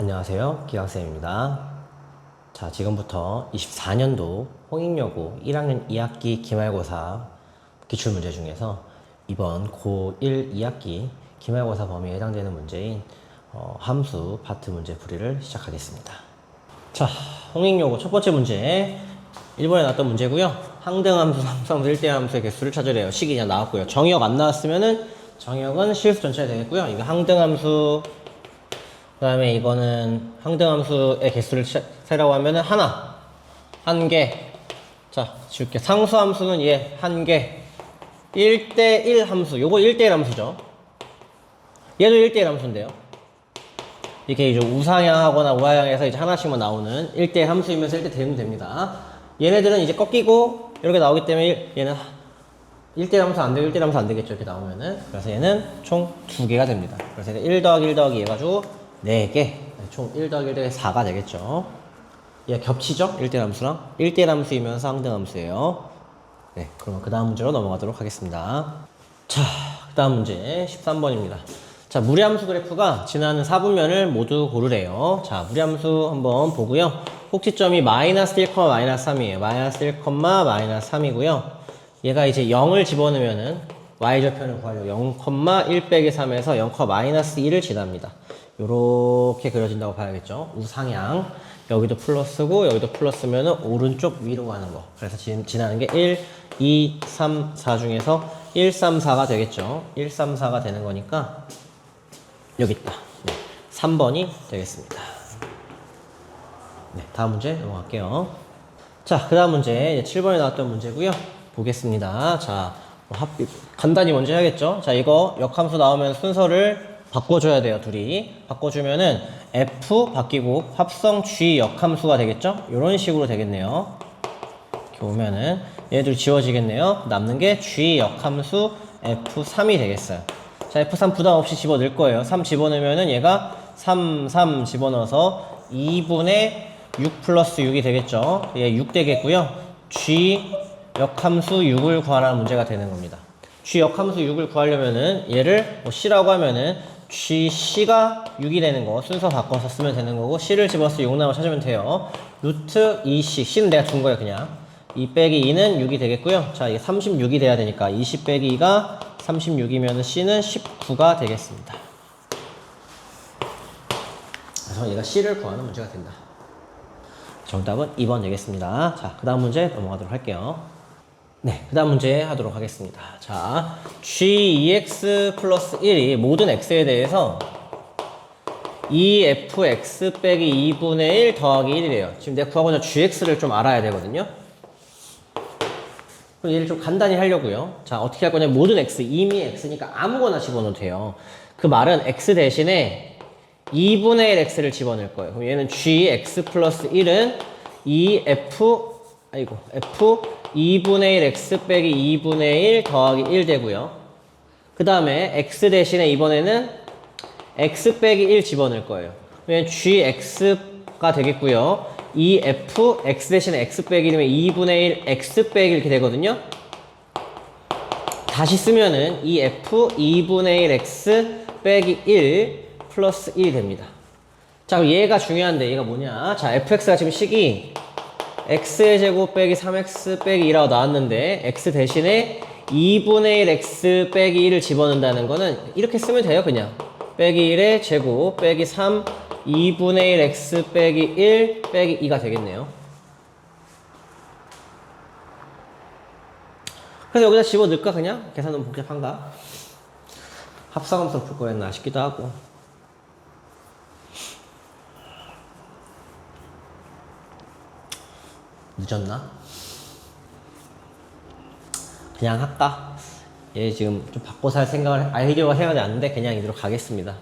안녕하세요. 기강쌤입니다. 자, 지금부터 24년도 홍익여고 1학년 2학기 기말고사 기출문제 중에서 이번 고1 2학기 기말고사 범위에 해당되는 문제인 어, 함수 파트 문제 풀이를 시작하겠습니다. 자, 홍익여고 첫 번째 문제 1번에 나왔던 문제고요. 항등함수, 상수함수, 1대 함수의 개수를 찾으래요. 식이 그냥 나왔고요. 정의역 안 나왔으면은 정의역은 실수 전체가 되겠고요. 이거 항등함수 그 다음에 이거는 항등함수의 개수를 치- 세라고 하면은 하나, 한 개. 자, 줄게. 상수함수는 얘, 한 개. 1대1 함수. 요거 1대1 함수죠. 얘도 1대1 함수인데요. 이렇게 이제 우상향하거나 우하향해서 이제 하나씩만 나오는 1대1 함수이면서 1대 대면 됩니다. 얘네들은 이제 꺾이고 이렇게 나오기 때문에 얘는 1대1 함수 안 되고 1대1 함수 안 되겠죠. 이렇게 나오면은. 그래서 얘는 총 두 개가 됩니다. 그래서 얘가 1 더하기 1 더하기 해가지고 4개. 총 1 더하기 1 더하기 4가 되겠죠. 얘 겹치죠? 1대1 함수랑. 1대1 함수이면서 항등 함수예요. 네. 그러면 그 다음 문제로 넘어가도록 하겠습니다. 자, 그 다음 문제 13번입니다. 자, 무리함수 그래프가 지나는 4분면을 모두 고르래요. 자, 무리함수 한번 보고요. 꼭지점이 마이너스 1, 마이너스 3이에요. 마이너스 1, 마이너스 3이고요. 얘가 이제 0을 집어넣으면은 y좌표를 구하려고 0, 1 빼기 3에서 0, 마이너스 1을 지납니다. 요렇게 그려진다고 봐야겠죠. 우상향. 여기도 플러스고 여기도 플러스면은 오른쪽 위로 가는 거. 그래서 지, 지나는 게 1, 2, 3, 4 중에서 1, 3, 4가 되겠죠. 1, 3, 4가 되는 거니까 여기 있다. 네. 3번이 되겠습니다. 네, 다음 문제 넘어갈게요. 자, 그 다음 문제, 7번에 나왔던 문제고요 보겠습니다. 자, 뭐 합, 간단히 먼저 해야겠죠? 자, 이거 역함수 나오면 순서를 바꿔줘야 돼요, 둘이. 바꿔주면은 F 바뀌고 합성 G 역함수가 되겠죠? 이런 식으로 되겠네요. 이렇게 오면은 얘들 지워지겠네요. 남는 게 G 역함수 F3이 되겠어요. 자, F3 부담 없이 집어넣을 거예요. 3 집어넣으면은 얘가 3, 3 집어넣어서 2분의 6 플러스 6이 되겠죠. 얘 6 되겠고요. G 역함수 6을 구하라는 문제가 되는 겁니다. G 역함수 6을 구하려면은 얘를 뭐 C라고 하면은 G, C가 6이 되는 거 순서 바꿔서 쓰면 되는 거고 C를 집어서 6 나와 찾으면 돼요. 루트 2C C는 내가 준 거예요 그냥 2 빼기 2는 6이 되겠고요. 자 이게 36이 돼야 되니까 20 빼기 2가 36이면 C는 19가 되겠습니다. 그래서 얘가 C를 구하는 문제가 된다. 정답은 2번 되겠습니다. 자, 그 다음 문제 넘어가도록 할게요. 네, 그 다음 문제 하도록 하겠습니다. 자, gx 플러스 1이 모든 x에 대해서 2fx 빼기 2분의 1 더하기 1이래요. 지금 내가 구하고자 gx를 좀 알아야 되거든요. 그럼 얘를 좀 간단히 하려고요. 자, 어떻게 할 거냐. 모든 x, 이미 x니까 아무거나 집어넣어도 돼요. 그 말은 x 대신에 2분의 1 x를 집어넣을 거예요. 그럼 얘는 gx 플러스 1은 2f, 아이고, f 2분의 1 x 빼기 2분의 1 더하기 1 되고요. 그 다음에 x 대신에 이번에는 x 빼기 1 집어넣을 거예요. 그러면 gx가 되겠고요. 이 f, x 대신에 x 빼기 1이면 2분의 1 x 빼기 이렇게 되거든요. 다시 쓰면은 이 f 2분의 1 x 빼기 1 플러스 1이 됩니다. 자, 그럼 얘가 중요한데 얘가 뭐냐? 자, fx가 지금 식이 x의 제곱 빼기 3x 빼기 2라고 나왔는데 x 대신에 2분의 1 x 빼기 1을 집어넣는다는 거는 이렇게 쓰면 돼요, 그냥. 빼기 1의 제곱 빼기 3 2분의 1 x 빼기 1 빼기 2가 되겠네요. 그래서 여기다 집어넣을까 그냥? 계산 너무 복잡한가? 합성함수 풀 거였나 싶기도 하고 늦었나? 그냥 할까? 얘 지금 좀 바꿔 살 생각을 아이디어가 생각이 나는데 그냥 이대로 가겠습니다.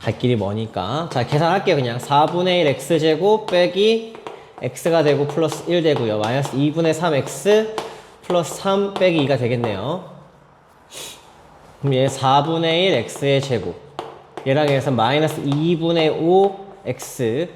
갈 길이 머니까. 자, 계산할게요. 그냥 4분의 1 x제곱 빼기 x가 되고 플러스 1 되고요. 마이너스 2분의 3x 플러스 3 빼기 2가 되겠네요. 그럼 얘 4분의 1 x의 제곱. 얘랑 해서 마이너스 2분의 5 x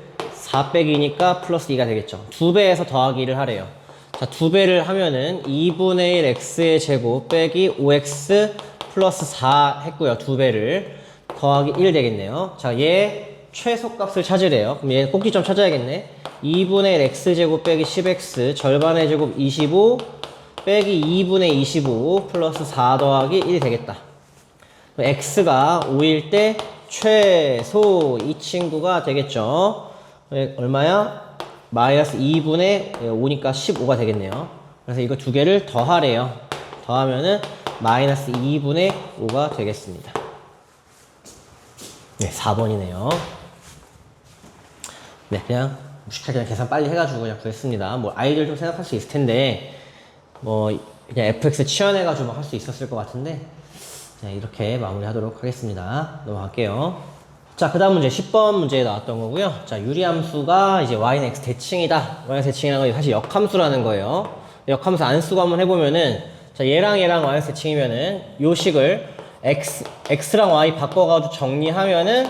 4 빼기니까 플러스 2가 되겠죠. 두 배에서 더하기를 하래요. 자, 두 배를 하면은 2분의 1 x의 제곱 빼기 5x 플러스 4 했고요. 두 배를 더하기 1 되겠네요. 자, 얘 최소값을 찾으래요. 그럼 얘 꼭지점 찾아야겠네. 2분의 x제곱 빼기 10x 절반의 제곱 25 빼기 2분의 25 플러스 4 더하기 1이 되겠다. x가 5일 때 최소 이 친구가 되겠죠. 예, 얼마야? 마이너스 2분의 5니까 15가 되겠네요. 그래서 이거 두 개를 더하래요. 더하면은 마이너스 2분의 5가 되겠습니다. 네, 4번이네요. 네, 그냥 무식하게 그냥 계산 빨리 해가지고 그냥 구했습니다. 뭐 아이들 좀 생각할 수 있을 텐데 뭐 그냥 fx 치환해가지고 할 수 있었을 것 같은데 자, 이렇게 마무리하도록 하겠습니다. 넘어갈게요. 자, 그 다음 문제 10번 문제에 나왔던 거고요. 자, 유리함수가 이제 y는 x 대칭이다. y는 대칭이라는 건 사실 역함수라는 거예요. 역함수 안 쓰고 한번 해보면은 자, 얘랑 얘랑 y는 대칭이면은 요 식을 x, x랑 y 바꿔가지고 정리하면은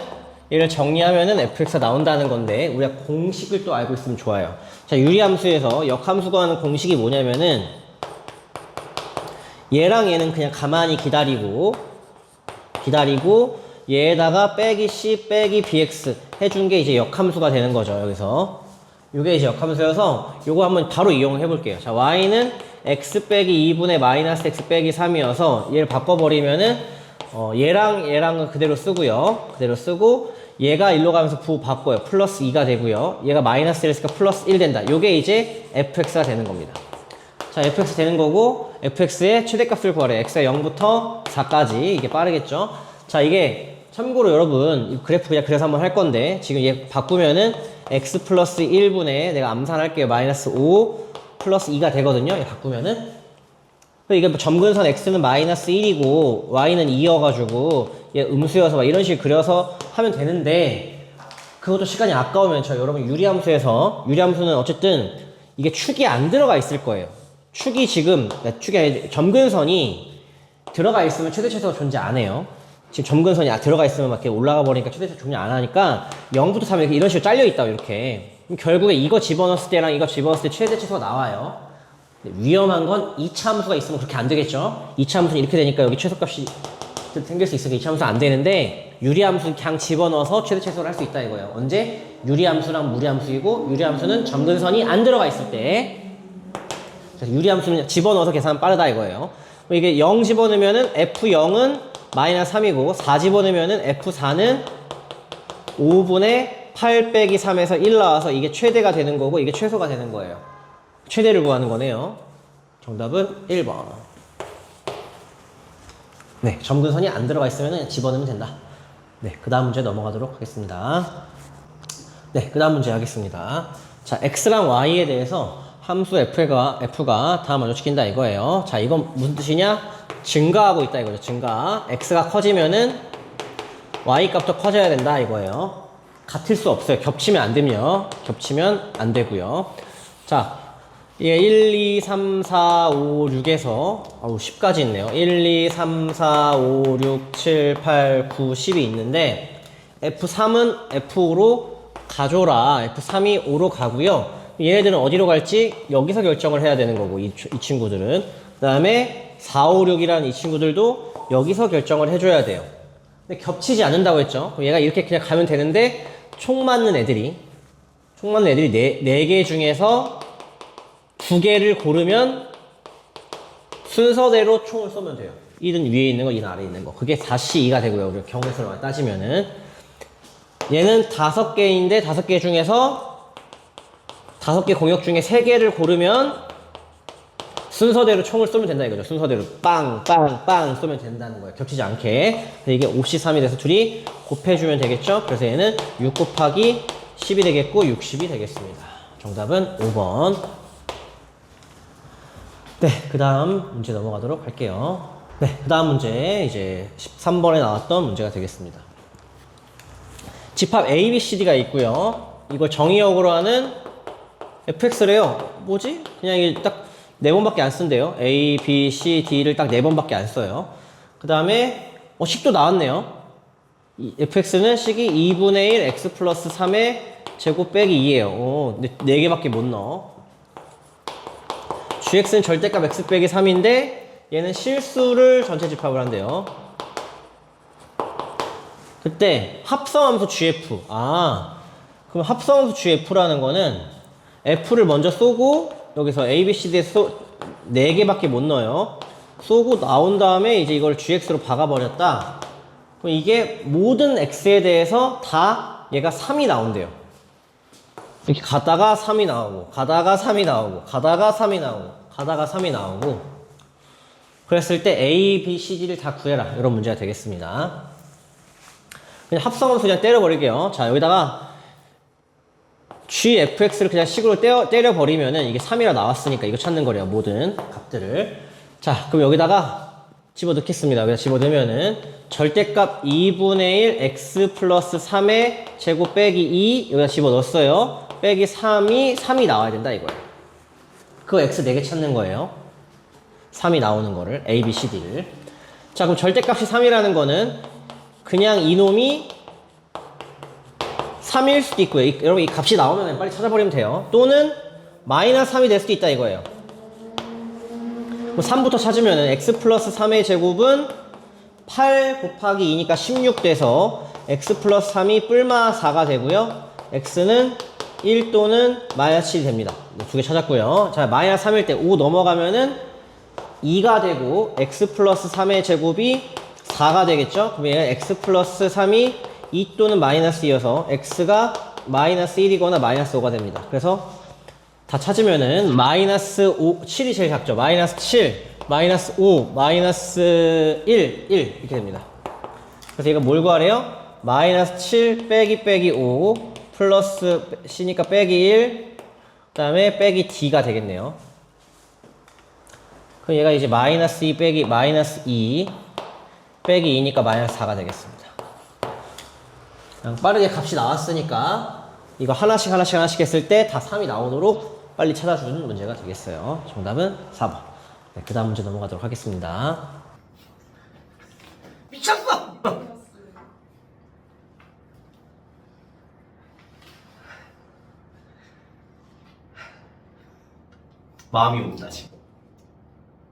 얘를 정리하면은 fx가 나온다는 건데 우리가 공식을 또 알고 있으면 좋아요. 자, 유리함수에서 역함수가 하는 공식이 뭐냐면은 얘랑 얘는 그냥 가만히 기다리고 기다리고 얘에다가 빼기 c 빼기 bx 해준 게 이제 역함수가 되는 거죠 여기서. 이게 이제 역함수여서 요거 한번 바로 이용을 해볼게요. 자 y는 x 빼기 2분의 마이너스 x 빼기 3이어서 얘를 바꿔버리면은 어, 얘랑 얘랑은 그대로 쓰고요. 그대로 쓰고 얘가 일로 가면서 부 바꿔요. 플러스 2가 되고요. 얘가 마이너스 1이니까 플러스 1 된다. 요게 이제 fx가 되는 겁니다. 자, fx 되는 거고, fx의 최대값을 구하래. x가 0부터 4까지. 이게 빠르겠죠? 자, 이게 참고로 여러분, 이 그래프 그냥 그래서 한번 할 건데, 지금 얘 바꾸면은 x 플러스 1분의 내가 암산할게요. 마이너스 5 플러스 2가 되거든요. 얘 바꾸면은. 이게 뭐 점근선 x는 마이너스 1이고, y는 2여가지고, 얘 음수여서 막 이런 식으로 그려서 하면 되는데, 그것도 시간이 아까우면 저 여러분 유리함수에서, 유리함수는 어쨌든 이게 축이 안 들어가 있을 거예요. 축이 지금 그러니까 축이 아니라 점근선이 들어가 있으면 최대 최소가 존재 안 해요. 지금 점근선이 아- 들어가 있으면 막 이렇게 올라가 버리니까 최대 최소 존재 안 하니까 0부터 3 이렇게 이런 식으로 잘려 있다고 이렇게. 결국에 이거 집어넣었을 때랑 이거 집어넣었을 때 최대 최소가 나와요. 위험한 건 이차 함수가 있으면 그렇게 안 되겠죠. 이차 함수는 이렇게 되니까 여기 최소값이 생길 수 있으니까 이차 함수 안 되는데 유리함수는 그냥 집어넣어서 최대 최소를 할 수 있다 이거예요. 언제 유리함수랑 무리함수이고 유리함수는 점근선이 안 들어가 있을 때 유리함수는 집어넣어서 계산하면 빠르다 이거예요. 이게 0 집어넣으면은 F0은 마이너스 3이고 4 집어넣으면은 F4는 5분의 8 빼기 3에서 1 나와서 이게 최대가 되는 거고 이게 최소가 되는 거예요. 최대를 구하는 거네요. 정답은 1번. 네, 점근선이 안 들어가 있으면 집어넣으면 된다. 네, 그 다음 문제 넘어가도록 하겠습니다. 네, 그 다음 문제 하겠습니다. 자, x랑 y에 대해서 함수 f가, f가 다 먼저 시킨다 이거예요. 자, 이건 무슨 뜻이냐? 증가하고 있다 이거죠. 증가. x가 커지면은 y 값도 커져야 된다 이거예요. 같을 수 없어요. 겹치면 안 되며. 겹치면 안 되고요. 자, 예, 1, 2, 3, 4, 5, 6에서, 어우, 10까지 있네요. 1, 2, 3, 4, 5, 6, 7, 8, 9, 10이 있는데, F3은 F로 가줘라. F3이 5로 가고요. 얘네들은 어디로 갈지 여기서 결정을 해야 되는 거고, 이, 이 친구들은. 그 다음에 4, 5, 6이라는 이 친구들도 여기서 결정을 해줘야 돼요. 근데 겹치지 않는다고 했죠. 그럼 얘가 이렇게 그냥 가면 되는데, 총 맞는 애들이, 총 맞는 애들이 네, 네 개 중에서 두 개를 고르면 순서대로 총을 쏘면 돼요. 1은 위에 있는 거, 2는 아래에 있는 거. 그게 4시 2가 되고요. 우리 경우에서 따지면은. 얘는 다섯 개인데 다섯 개 중에서 다섯 개 공역 중에 세 개를 고르면 순서대로 총을 쏘면 된다 이거죠. 순서대로 빵, 빵, 빵 쏘면 된다는 거예요. 겹치지 않게. 이게 5시 3이 돼서 둘이 곱해주면 되겠죠. 그래서 얘는 6 곱하기 10이 되겠고 60이 되겠습니다. 정답은 5번. 네, 그 다음 문제 넘어가도록 할게요. 네, 그 다음 문제 이제 13번에 나왔던 문제가 되겠습니다. 집합 A, B, C, D가 있고요. 이걸 정의역으로 하는 fx래요. 뭐지? 그냥 이게 딱 네 번밖에 안 쓴대요. A, B, C, D를 딱 네 번밖에 안 써요. 그 다음에 어, 식도 나왔네요. 이 fx는 식이 2분의 1 x 플러스 3의 제곱 빼기 2예요. 오, 근데 4개밖에 못 넣어. gx는 절대값 x 빼기 3인데 얘는 실수를 전체 집합을 한대요. 그때 합성함수 GF. 아, 그럼 합성함수 GF라는 거는 F를 먼저 쏘고 여기서 A, B, C, D에 쏘, 4개밖에 못 넣어요. 쏘고 나온 다음에 이제 이걸 GX로 박아버렸다. 그럼 이게 모든 X에 대해서 다 얘가 3이 나온대요. 이렇게 가다가 3이 나오고, 가다가 3이 나오고, 가다가 3이 나오고, 가다가 3이 나오고, 그랬을 때 A, B, C, D를 다 구해라. 이런 문제가 되겠습니다. 그냥 합성함수 그냥 때려버릴게요. 자, 여기다가 gfx를 그냥 식으로 때려, 때려버리면은 이게 3이라 나왔으니까 이거 찾는 거래요. 모든 값들을. 자, 그럼 여기다가 집어넣겠습니다. 여기다 집어넣으면은 절대값 2분의 1 x 플러스 3의 제곱 빼기 2 여기다 집어넣었어요. 빼기 3이 3이 나와야 된다 이거예요. 그거 x 4개 찾는 거예요. 3이 나오는 거를 a, b, c, d를. 자, 그럼 절대값이 3이라는 거는 그냥 이놈이 3일 수도 있고요. 이- 여러분 이 값이 나오면 빨리 찾아버리면 돼요. 또는 마이너스 3이 될 수도 있다 이거예요. 그럼 3부터 찾으면 x 플러스 3의 제곱은 8 곱하기 2니까 16 돼서 x 플러스 3이 뿔마 4가 되고요. x는 1 또는 마이너스 7이 됩니다. 두 개 찾았고요. 자, 마이너스 3일 때 5 넘어가면은 2가 되고 x 플러스 3의 제곱이 4가 되겠죠? 얘는 x 플러스 3이 2 또는 마이너스 2여서 x가 마이너스 1이거나 마이너스 5가 됩니다. 그래서 다 찾으면은 마이너스 5, 7이 제일 작죠. 마이너스 7, 마이너스 5, 마이너스 1, 1 이렇게 됩니다. 그래서 얘가 뭘 구하래요? 마이너스 7 빼기 빼기 5 플러스 C니까 빼기 1 그다음에 빼기 D가 되겠네요. 그럼 얘가 이제 마이너스 2 빼기 마이너스 2 빼기 2니까 마이너스 4가 되겠습니다. 그냥 빠르게 값이 나왔으니까 이거 하나씩 하나씩 하나씩 했을 때 다 3이 나오도록 빨리 찾아주는 문제가 되겠어요. 정답은 4번. 네, 그 다음 문제 넘어가도록 하겠습니다. 미쳤어! 마음이 옵니다, 지금.